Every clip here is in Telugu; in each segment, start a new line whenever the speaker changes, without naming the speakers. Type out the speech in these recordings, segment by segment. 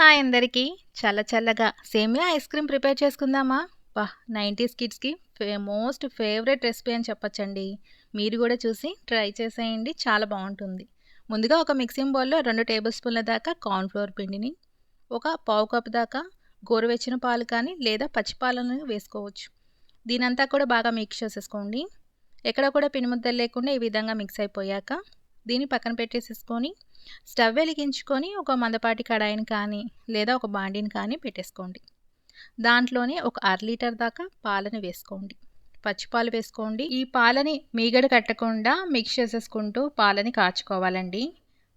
హాయ్ అందరికీ. చల్ల చల్లగా సేమియా ఐస్ క్రీమ్ ప్రిపేర్ చేసుకుందామా? వా నైంటీస్ కిడ్స్కి ఫే మోస్ట్ ఫేవరెట్ రెసిపీ అని చెప్పచ్చండి. మీరు కూడా చూసి ట్రై చేసేయండి చాలా బాగుంటుంది. ముందుగా ఒక మిక్సింగ్ బౌల్లో రెండు టేబుల్ స్పూన్ల దాకా కార్న్ఫ్లోర్ పిండిని ఒక పావు కప్ దాకా గోరువెచ్చిన పాలు కానీ లేదా పచ్చి పాలను వేసుకోవచ్చు. దీనంతా కూడా బాగా మిక్స్ చేసేసుకోండి. ఎక్కడ కూడా పిండిముద్దలు లేకుండా ఈ విధంగా మిక్స్ అయిపోయాక దీన్ని పక్కన పెట్టేసేసుకొని స్టవ్ వెలిగించుకొని ఒక మందపాటి కడాయిని కానీ లేదా ఒక బాండిని కానీ పెట్టేసుకోండి. దాంట్లోనే ఒక అర లీటర్ దాకా పాలను వేసుకోండి. పచ్చిపాలు వేసుకోండి. ఈ పాలని మీగడ కట్టకుండా మిక్స్ చేసేసుకుంటూ పాలని కాచుకోవాలండి.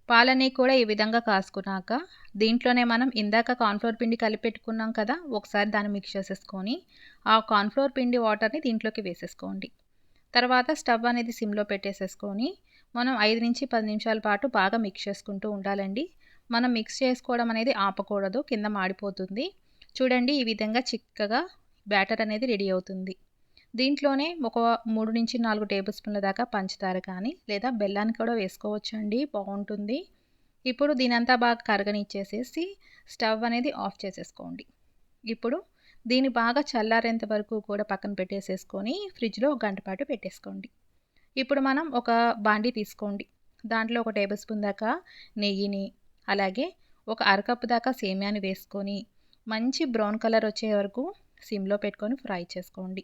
పాలని కూడా ఈ విధంగా కాసుకున్నాక దీంట్లోనే మనం ఇందాక కార్న్ఫ్లోర్ పిండి కలిపెట్టుకున్నాం కదా ఒకసారి దాన్ని మిక్స్ చేసేసుకొని ఆ కార్న్ఫ్లోర్ పిండి వాటర్ని దీంట్లోకి వేసేసుకోండి. తర్వాత స్టవ్ అనేది సిమ్లో పెట్టేసేసుకొని మనం ఐదు నుంచి పది నిమిషాల పాటు బాగా మిక్స్ చేసుకుంటూ ఉండాలండి. మనం మిక్స్ చేసుకోవడం అనేది ఆపకూడదు కింద మాడిపోతుంది. చూడండి ఈ విధంగా చిక్కగా బ్యాటర్ అనేది రెడీ అవుతుంది. దీంట్లోనే ఒక మూడు నుంచి నాలుగు టేబుల్ స్పూన్ల దాకా పంచదార కానీ లేదా బెల్లాన్ని కూడా వేసుకోవచ్చు అండి బాగుంటుంది. ఇప్పుడు దీనంతా బాగా కరగనిచ్చేసేసి స్టవ్ అనేది ఆఫ్ చేసేసుకోండి. ఇప్పుడు దీన్ని బాగా చల్లారేంత వరకు కూడా పక్కన పెట్టేసేసుకొని ఫ్రిడ్జ్లో ఒక గంట పాటు పెట్టేసుకోండి. ఇప్పుడు మనం ఒక బాండి తీసుకోండి. దాంట్లో ఒక టేబుల్ స్పూన్ దాకా నెయ్యిని అలాగే ఒక అరకప్పు దాకా సేమియాని వేసుకొని మంచి బ్రౌన్ కలర్ వచ్చే వరకు సిమ్లో పెట్టుకొని ఫ్రై చేసుకోండి.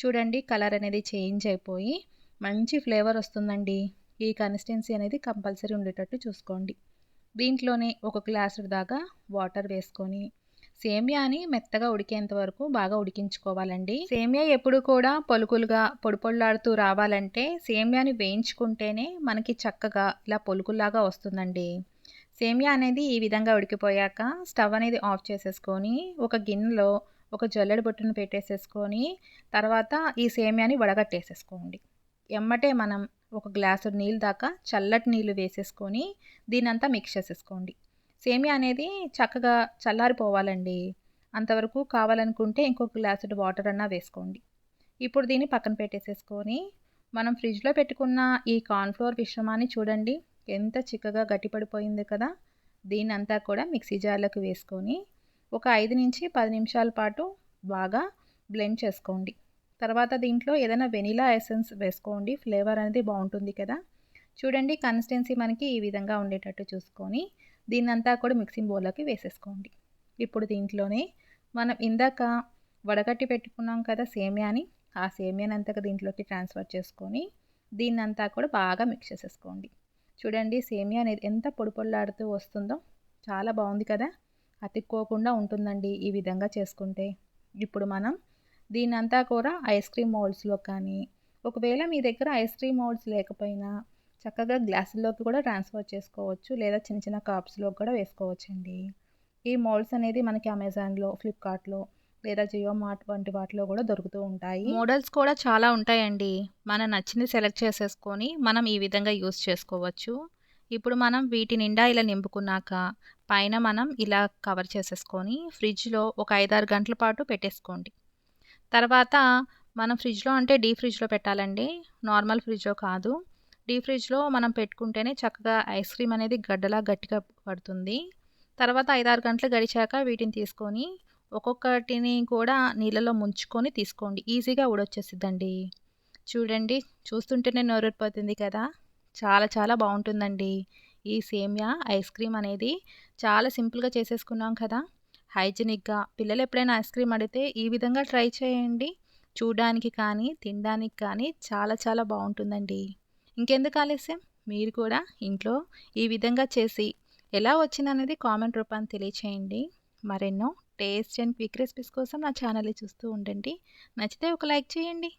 చూడండి కలర్ అనేది చేంజ్ అయిపోయి మంచి ఫ్లేవర్ వస్తుందండి. ఈ కన్సిస్టెన్సీ అనేది కంపల్సరీ ఉండేటట్టు చూసుకోండి. దీంట్లోనే ఒక గ్లాసు దాకా వాటర్ వేసుకొని సేమియాని మెత్తగా ఉడికేంత వరకు బాగా ఉడికించుకోవాలండి. సేమియా ఎప్పుడు కూడా పొలుకులుగా పొడి పొళ్ళాడుతూ రావాలంటే సేమియాని వేయించుకుంటేనే మనకి చక్కగా ఇలా పొలుకుల్లాగా వస్తుందండి. సేమియా అనేది ఈ విధంగా ఉడికిపోయాక స్టవ్ అనేది ఆఫ్ చేసేసుకొని ఒక గిన్నెలో ఒక జల్లెడ బొట్టును పెట్టేసేసుకొని తర్వాత ఈ సేమియాని వడగట్టేసేసుకోండి. ఎమ్మటే మనం ఒక గ్లాసు నీళ్ళు దాకా చల్లటి నీళ్ళు వేసేసుకొని దీనంతా మిక్స్ చేసేసుకోండి. సేమియా అనేది చక్కగా చల్లారిపోవాలండి. అంతవరకు కావాలనుకుంటే ఇంకొక గ్లాసుడ్ వాటర్ అన్నా వేసుకోండి. ఇప్పుడు దీన్ని పక్కన పెట్టేసేసుకొని మనం ఫ్రిడ్జ్లో పెట్టుకున్న ఈ కార్న్ఫ్లోర్ మిశ్రమాన్ని చూడండి. ఎంత చిక్కగా గట్టిపడిపోయింది కదా! దీని అంతా కూడా మిక్సీ జార్లోకి వేసుకొని ఒక ఐదు నుంచి పది నిమిషాల పాటు బాగా బ్లెండ్ చేసుకోండి. తర్వాత దీంట్లో ఏదైనా వెనిలా ఎసెన్స్ వేసుకోండి. ఫ్లేవర్ అనేది బాగుంటుంది కదా! చూడండి కన్సిస్టెన్సీ మనకి ఈ విధంగా ఉండేటట్టు చూసుకొని దీన్నంతా కూడా మిక్సింగ్ బౌల్లోకి వేసేసుకోండి. ఇప్పుడు దీంట్లోనే మనం ఇందాక వడగట్టి పెట్టుకున్నాం కదా సేమియాని ఆ సేమియాని అంతా దీంట్లోకి ట్రాన్స్ఫర్ చేసుకొని దీన్నంతా కూడా బాగా మిక్స్ చేసేసుకోండి. చూడండి సేమియా అనేది ఎంత పొడిపొల్లాడుతూ వస్తుందో చాలా బాగుంది కదా. అతుక్కోకుండా ఉంటుందండి ఈ విధంగా చేసుకుంటే. ఇప్పుడు మనం దీన్నంతా కూడా ఐస్ క్రీమ్ మోల్డ్స్లో కానీ ఒకవేళ మీ దగ్గర ఐస్ క్రీమ్ మోల్డ్స్ లేకపోయినా చక్కగా గ్లాసుల్లోకి కూడా ట్రాన్స్ఫర్ చేసుకోవచ్చు. లేదా చిన్న చిన్న కాప్స్లోకి కూడా వేసుకోవచ్చు అండి ఈ మోల్డ్స్ అనేది మనకి అమెజాన్లో ఫ్లిప్కార్ట్లో లేదా జియో మార్ట్ వంటి వాటిలో కూడా దొరుకుతూ ఉంటాయి. మోడల్స్ కూడా చాలా ఉంటాయండి. మన నచ్చింది సెలెక్ట్ చేసేసుకొని మనం ఈ విధంగా యూస్ చేసుకోవచ్చు. ఇప్పుడు మనం వీటి నిండా ఇలా నింపుకున్నాక పైన మనం ఇలా కవర్ చేసేసుకొని ఫ్రిడ్జ్లో ఒక ఐదారు గంటల పాటు పెట్టేసుకోండి. తర్వాత మనం ఫ్రిడ్జ్లో అంటే డీ ఫ్రిడ్జ్లో పెట్టాలండి. నార్మల్ ఫ్రిడ్జ్లో కాదు. డీ ఫ్రిడ్జ్లో మనం పెట్టుకుంటేనే చక్కగా ఐస్ క్రీమ్ అనేది గడ్డలా గట్టిగా పడుతుంది. తర్వాత ఐదారు గంటలు గడిచాక వీటిని తీసుకొని ఒక్కొక్కటిని కూడా నీళ్ళలో ముంచుకొని తీసుకోండి. ఈజీగా ఊడొచ్చేసిద్దండి. చూడండి చూస్తుంటేనే నోరూరిపోతుంది కదా. చాలా చాలా బాగుంటుందండి. ఈ సేమియా ఐస్ క్రీమ్ అనేది చాలా సింపుల్గా చేసేసుకున్నాం కదా. హైజీనిక్గా పిల్లలు ఎప్పుడైనా ఐస్ క్రీమ్ అడిగితే ఈ విధంగా ట్రై చేయండి. చూడడానికి కానీ తినడానికి కానీ చాలా చాలా బాగుంటుందండి. ఇంకెందుకు ఆలస్యం? మీరు కూడా ఇంట్లో ఈ విధంగా చేసి ఎలా వచ్చిందనేది కామెంట్ రూపాన్ని తెలియచేయండి. మరెన్నో టేస్ట్ అండ్ క్విక్ రెసిపీస్ కోసం నా ఛానల్ని చూస్తూ ఉండండి. నచ్చితే ఒక లైక్ చేయండి.